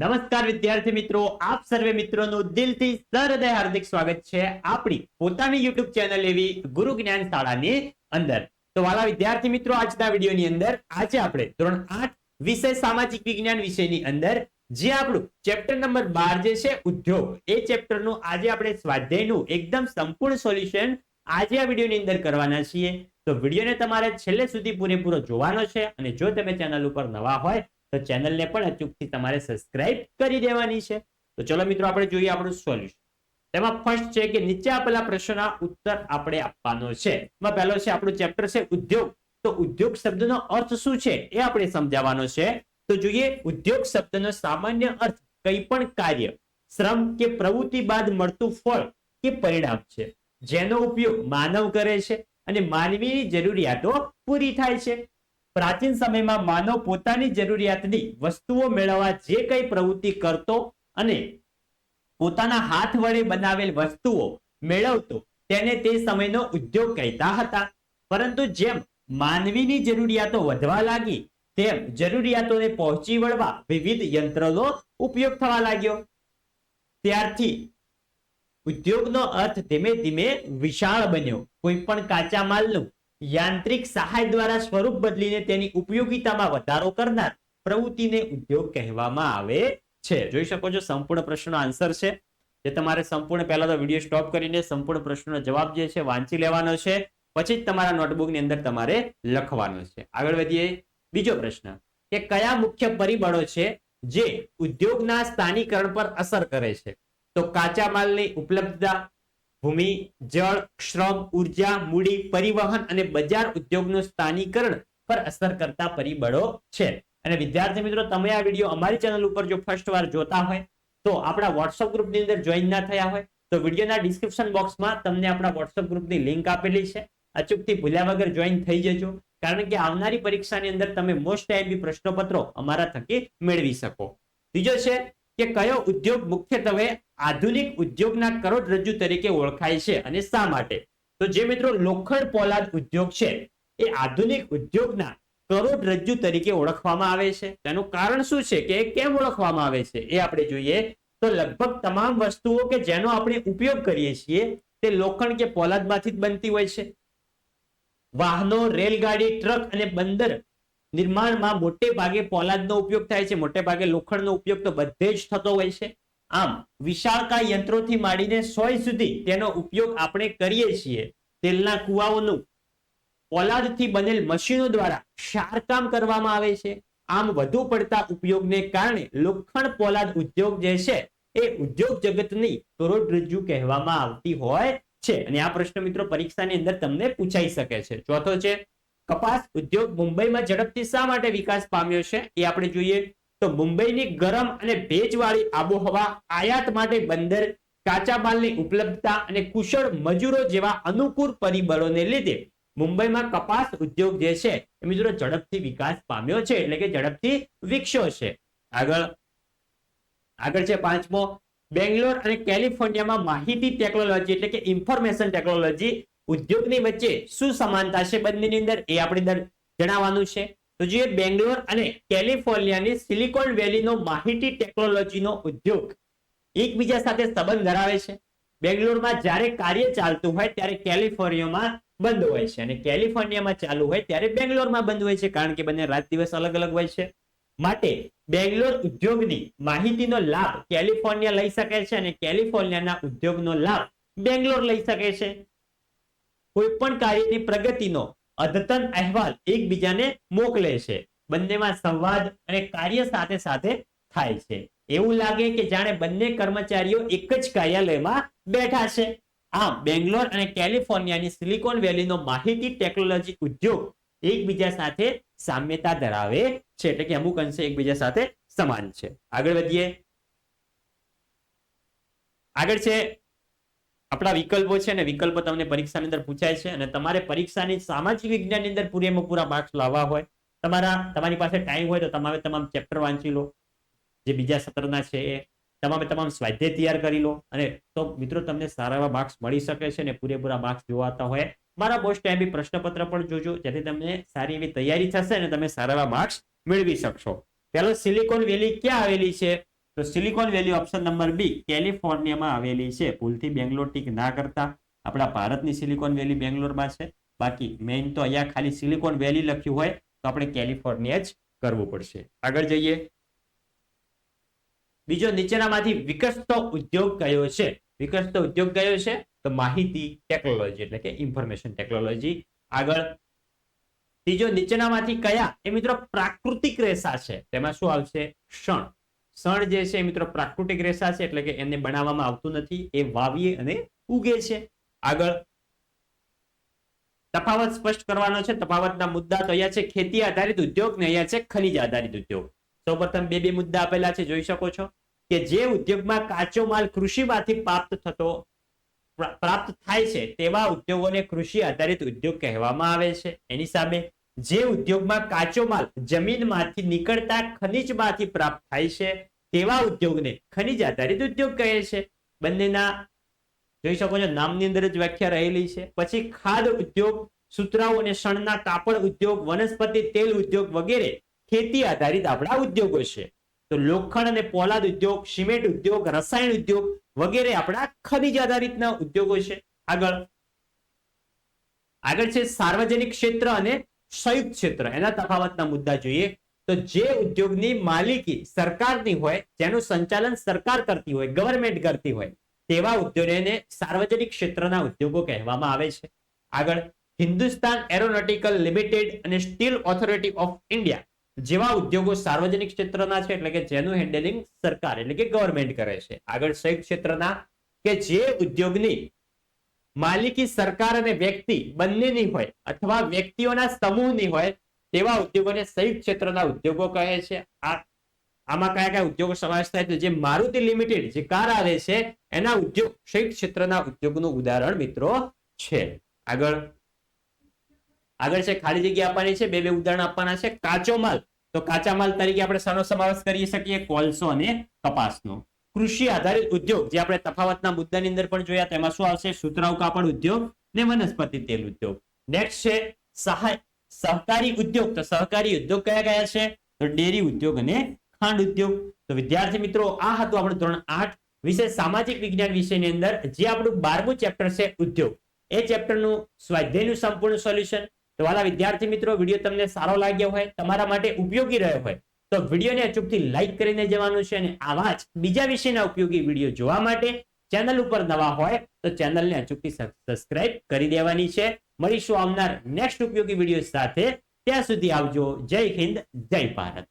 નમસ્કાર વિદ્યાર્થી મિત્રો, આપ સર્વે મિત્રોનું દિલથી સહૃદય હાર્દિક સ્વાગત છે આપણી પોતાની યુટ્યુબ ચેનલ એવી ગુરુ જ્ઞાન શાળાની અંદર. તો વાલા વિદ્યાર્થી મિત્રો, આજના વિડીયોની અંદર આજે આપણે ધોરણ આઠ વિષય સામાજિક વિજ્ઞાન વિષયની અંદર જે આપણું ચેપ્ટર નંબર બાર જે છે, ઉદ્યોગ, એ ચેપ્ટરનું આજે આપણે સ્વાધ્યાયનું એકદમ સંપૂર્ણ સોલ્યુશન આજે આ વિડીયોની અંદર કરવાના છીએ. તો વિડીયોને તમારે છેલ્લે સુધી પૂરેપૂરો જોવાનો છે અને જો તમે ચેનલ ઉપર નવા હોય તો ચેનલને પણ અચૂકથી તમારે સબસ્ક્રાઇબ કરી દેવાની છે. તો ચલો મિત્રો, આપણે જોઈએ આપણું સોલ્યુશન. તેમાં ફર્સ્ટ છે કે નીચે આપેલા પ્રશ્નના ઉત્તર આપણે આપવાનો છે. એમાં પહેલો છે આપણું ચેપ્ટર છે ઉદ્યોગ. તો ઉદ્યોગ શબ્દનો અર્થ શું છે એ આપણે સમજાવવાનો છે. તો જોઈએ ઉદ્યોગ શબ્દનો સામાન્ય અર્થ કંઈ પણ કાર્ય, શ્રમ કે પ્રવૃત્તિ બાદ મળતું ફળ કે પરિણામ છે. જેનો ઉપયોગ માનવ કરે છે અને માનવીની જરૂરિયાતો પૂરી થાય છે. પ્રાચીન સમયમાં માનવ પોતાની જરૂરિયાતની વસ્તુઓ મેળવવા જે કંઈ પ્રવૃત્તિ કરતો અને પોતાના હાથ વડે બનાવેલ વસ્તુઓ મેળવતો, તેને તે સમયનો ઉદ્યોગ કહેતા હતા. પરંતુ જેમ માનવીની જરૂરિયાતો વધવા લાગી, તેમ જરૂરિયાતોને પહોંચી વળવા વિવિધ યંત્રોનો ઉપયોગ થવા લાગ્યો. ત્યારથી ઉદ્યોગનો અર્થ ધીમે ધીમે વિશાળ બન્યો. કોઈ પણ કાચા માલનું યાંત્રિક સહાય દ્વારા સ્વરૂપ બદલીને તેની ઉપયોગિતામાં વધારો કરનાર પ્રવૃત્તિને ઉદ્યોગ કહેવામાં આવે છે. જોઈ શકો છો, સંપૂર્ણ પ્રશ્નનો આન્સર છે. જે તમારે સંપૂર્ણ પહેલા તો વીડિયો સ્ટોપ કરીને સંપૂર્ણ પ્રશ્નનો જવાબ જે છે, વાંચી લેવાનો છે. પછી જ તમારા નોટબુકની અંદર તમારે લખવાનો છે. આગળ વધીએ. બીજો પ્રશ્ન, કે કયા મુખ્ય પરિબળો છે જે ઉદ્યોગના સ્થાનીકરણ પર અસર કરે છે? તો કાચા માલની ઉપલબ્ધતા ભૂમિ, જળ, શ્રમ, ઊર્જા, મૂડી, પરિવહન અને બજાર ઉદ્યોગનું સ્થાનીકરણ પર અસર કરતા પરિબળો છે. અને વિદ્યાર્થી મિત્રો, તમે આ વીડિયો અમારી ચેનલ ઉપર જો ફર્સ્ટ વાર જોતા હોય, તો આપણા વોટ્સઅપ ગ્રુપની અંદર જોઈન ના થયા હોય, તો વિડીયોના ડિસ્ક્રિપ્શન બોક્સમાં તમને આપણા વોટ્સઅપ ગ્રુપની લિંક આપેલી છે. અચૂકથી ભૂલ્યા વગર જોઈન થઈ જજો, કારણ કે આવનારી પરીક્ષાની અંદર તમે મોસ્ટ આઈબી પ્રશ્નપત્રો અમારા થકી મેળવી શકો. બીજો છે કે કયો ઉદ્યોગ મુખ્યત્વે આધુનિક ઉદ્યોગના કરોડરજ્જુ તરીકે ઓળખાય છે અને શા માટે? તો જે મિત્રો લોખંડ પોલાદ ઉદ્યોગ છે, એ આધુનિક ઉદ્યોગના કરોડરજ્જુ તરીકે ઓળખવામાં આવે છે. તેનું કારણ શું છે કે કેમ ઓળખવામાં આવે છે? એ આપણે જોઈએ. તો લગભગ તમામ વસ્તુઓ કે જેનો આપણે ઉપયોગ કરીએ છીએ, તે લોખંડ કે પોલાદમાંથી જ બનતી હોય છે. વાહનો, રેલગાડી, ટ્રક અને બંદર નિર્માણમાં મોટે ભાગે પોલાદનો ઉપયોગ થાય છે, મોટે ભાગે લોખંડનો ઉપયોગ તો બધે જ થતો હોય છે. આમ, વિશાળકાય યંત્રોથી માંડીને સોય સુધી તેનો ઉપયોગ આપણે કરીએ છીએ તેલના કુવાઓનું. પોલાદથી બનેલ મશીનો દ્વારા શારકામ કરવામાં આવે છે. આમ, વધુ પડતા ઉપયોગને કારણે લોખંડ પોલાદ ઉદ્યોગ જે છે, એ ઉદ્યોગ જગતની કરોડરજ્જુ કહેવામાં આવતી હોય છે. અને આ પ્રશ્ન મિત્રો પરીક્ષાની અંદર તમને પૂછાઈ શકે છે. ચોથો છે કપાસ ઉદ્યોગ મુંબઈમાં ઝડપથી શા માટે વિકાસ પામ્યો છે એ આપણે જોઈએ તો મુંબઈની ગરમ અને ભેજવાળી આબોહવા આયાત માટે બંદર, કાચા માલની ઉપલબ્ધતા અને કુશળ મજૂરો જેવા અનુકૂળ પરિબળોને લીધે મુંબઈમાં કપાસ ઉદ્યોગ જે છે એ મિત્રો ઝડપથી વિકાસ પામ્યો છે એટલે કે ઝડપથી વિકસ્યો છે. આગળ આગળ છે પાંચમો, બેંગ્લોર અને કેલિફોર્નિયામાં માહિતી ટેકનોલોજી એટલે કે ઇન્ફોર્મેશન ટેકનોલોજી ઉદ્યોગની વચ્ચે શું સમાનતા છે બંનેની અંદર એ આપણે જણાવવાનું છે. તો જોઈએ બેંગ્લોર અને કેલિફોર્નિયાની સિલિકોન વેલીનો માહિતી ટેકનોલોજીનો ઉદ્યોગ એકબીજા સાથે સંબંધ ધરાવે છે. બેંગ્લોરમાં જ્યારે કાર્ય ચાલતું હોય ત્યારે કેલિફોર્નિયામાં બંધ હોય છે અને કેલિફોર્નિયામાં ચાલુ હોય ત્યારે બેંગ્લોરમાં બંધ હોય છે કારણ કે બંને રાત દિવસ અલગ અલગ હોય છે. માટે બેંગ્લોર ઉદ્યોગની માહિતીનો લાભ કેલિફોર્નિયા લઈ શકે છે અને કેલિફોર્નિયાના ઉદ્યોગનો લાભ બેંગ્લોર લઈ શકે છે. કોઈ પણ કાર્યની પ્રગતિનો અદ્યતન અહેવાલ એકબીજાને મોકલે છે. બંનેમાં સંવાદ અને કાર્ય સાથે સાથે થાય છે. એવું લાગે કે જાણે બંને કર્મચારીઓ એક જ કાર્યાલયમાં બેઠા છે. આમ, બેંગ્લોર અને કેલિફોર્નિયાની સિલિકોન વેલીનો માહિતી ટેકનોલોજી ઉદ્યોગ એકબીજા સાથે સામ્યતા ધરાવે છે. એટલે કે અમુક અંશે એકબીજા સાથે સમાન છે. આગળ વધીએ. આગળ છે આપણા વિકલ્પો છે ને વિકલ્પો તમને પરીક્ષાની અંદર પૂછાય છે અને તમારે પરીક્ષાની સામાજિક વિજ્ઞાનની અંદર પૂરેમાં પૂરા માર્ક્સ લાવવા હોય, તમારા, તમારી પાસે ટાઈમ હોય તો તમારે તમામ ચેપ્ટર વાંચી લો, જે બીજા સત્રના છે એ તમામે તમામ સ્વાધ્યાય તૈયાર કરી લો અને તો મિત્રો તમને સારા એવા માર્ક્સ મળી શકે છે અને પૂરેપૂરા માર્ક્સ જોવાતા હોય. મારા મોસ્ટ ટાઈમ પ્રશ્નપત્ર પણ જોજો, જેથી તમને સારી એવી તૈયારી થશે અને તમે સારા એવા માર્ક્સ મેળવી શકશો. પેલો સિલિકોન વેલી ક્યાં આવેલી છે? તો Silicon Valley option number B કેલિફોર્નિયામાં આવેલી છે. ભૂલથી બેંગ્લોર ટીક ના કરતા. આપણા ભારતની સિલિકોન વેલી બેંગ્લોરમાં છે. બાકી મેઇન તો અહીંયા ખાલી સિલિકોન વેલી લખ્યું હોય તો આપણે કેલિફોર્નિયા જ કરવું પડશે. આગળ જઈએ. બીજો નીચેનામાંથી વિકસતો ઉદ્યોગ કયો છે? વિકસતો ઉદ્યોગ કયો છે? તો માહિતી ટેકનોલોજી, એટલે કે ઇન્ફોર્મેશન ટેકનોલોજી. આગળ ત્રીજો નીચેનામાંથી કયા? એ મિત્રો પ્રાકૃતિક રેસા છે. તેમાં શું આવશે? ક્ષણ. ક્ષણ જે છે મિત્રો પ્રાકૃતિક રેસા છે, એટલે કે એને બનાવવામાં આવતું નથી, એ વાવીએ અને ઉગે છે. આગળ તફાવત સ્પષ્ટ કરવાનો છે. તફાવતના મુદ્દા તો અહીંયા છે, ખેતી આધારિત ઉદ્યોગ ને અહીંયા છે, ખનિજ આધારિત ઉદ્યોગ. સૌપ્રથમ બે બે મુદ્દા આપેલા છે, જોઈ શકો છો કે જે ઉદ્યોગમાં કાચો માલ કૃષિમાંથી પ્રાપ્ત થતો, પ્રાપ્ત થાય છે, તેવા ઉદ્યોગોને કૃષિ આધારિત ઉદ્યોગ કહેવામાં આવે છે. એની સામે જે ઉદ્યોગમાં કાચો માલ જમીનમાંથી નીકળતા ખનિજમાંથી પ્રાપ્ત થાય છે, તેવા ઉદ્યોગને ખનિજ આધારિત ઉદ્યોગ કહે છે. બંનેના જોઈ શકો છો, નામની અંદર જ વ્યાખ્યા રહેલી છે. પછી ખાદ ઉદ્યોગ સુતરાઉ અને શણના કાપડ ઉદ્યોગ, વનસ્પતિ, તેલ ઉદ્યોગ વગેરે ખેતી આધારિત આપણા ઉદ્યોગો છે. તો લોખંડ અને પોલાદ ઉદ્યોગ, સિમેન્ટ ઉદ્યોગ, રસાયણ ઉદ્યોગ વગેરે આપણા ખનિજ આધારિતના ઉદ્યોગો છે. આગળ. આગળ છે સાર્વજનિક ક્ષેત્ર અને સંયુક્ત ક્ષેત્ર. એના તફાવતના મુદ્દા જોઈએ તો જે ઉદ્યોગની માલિકી સરકારની હોય, જેનું સંચાલન સરકાર કરતી હોય ગવર્મેન્ટ કરતી હોય, તેવા ઉદ્યોગોને સાર્વજનિક ક્ષેત્રના ઉદ્યોગો કહેવામાં આવે છે. આગળ, હિન્દુસ્તાન એરોનોટિકલ લિમિટેડ અને સ્ટીલ ઓથોરિટી ઓફ ઇન્ડિયા જેવા ઉદ્યોગો સાર્વજનિક ક્ષેત્રના છે, એટલે કે જેનું હેન્ડલિંગ સરકાર, એટલે કે ગવર્મેન્ટ કરે છે. આગળ, સંયુક્ત ક્ષેત્રના કે જે ઉદ્યોગની માલિકી, સરકાર અને વ્યક્તિ બંનેની હોય અથવા વ્યક્તિઓના સમૂહની હોય તેવા ઉદ્યોગોને સંયુક્ત ક્ષેત્રના ઉદ્યોગો કહે છે. આ આમાં કયા કયા ઉદ્યોગો સમાવેશ થાય છે? જે મારુતિ લિમિટેડ, જે કાર આવે છે, એના ઉદ્યોગ સંયુક્ત ક્ષેત્રના ઉદ્યોગનું ઉદાહરણ મિત્રો છે. આગળ આગળ છે, ખાલી જગ્યા આપવાની છે, બે બે ઉદાહરણ આપવાના છે. કાચો માલ. તો કાચા માલ તરીકે આપણે શાનો સમાવેશ કરી શકીએ? કોલસો અને કપાસનો. કૃષિ આધારિત ઉદ્યોગ, જે આપણે તફાવતના મુદ્દાની અંદર પણ જોયા, તેમાં શું આવશે? સુતરાઉ કાપડ ઉદ્યોગ ને વનસ્પતિ તેલ ઉદ્યોગ. નેક્સ્ટ છે સહાય, સહકારી ઉદ્યોગ. તો સહકારી ઉદ્યોગ કયા કયા છે? તો ડેરી ઉદ્યોગ અને ખાંડ ઉદ્યોગ. તો વિદ્યાર્થી મિત્રો, આ હતું આપણું ધોરણ આઠ. વિષય સામાજિક વિજ્ઞાન વિષયની અંદર જે આપણું બારમું ચેપ્ટર છે ઉદ્યોગ. એ ચેપ્ટરનું સ્વાધ્યાયનું સંપૂર્ણ સોલ્યુશન તો વાલા વિદ્યાર્થી મિત્રો, વીડિયો તમને સારો લાગ્યો હોય, તમારા માટે ઉપયોગી રહ્યો હોય તો વિડીયોને અચૂકથી લાઈક કરીને જવાનું છે અને આવા જ બીજા વિષયના ઉપયોગી વીડિયો જોવા માટે ચેનલ ઉપર નવા હોય તો ચેનલને અચૂકથી સબસ્ક્રાઇબ કરી દેવાની છે. મળીશું આવનાર નેક્સ્ટ ઉપયોગી વીડિયો સાથે. ત્યાં સુધી આવજો. જય હિન્દ, જય ભારત.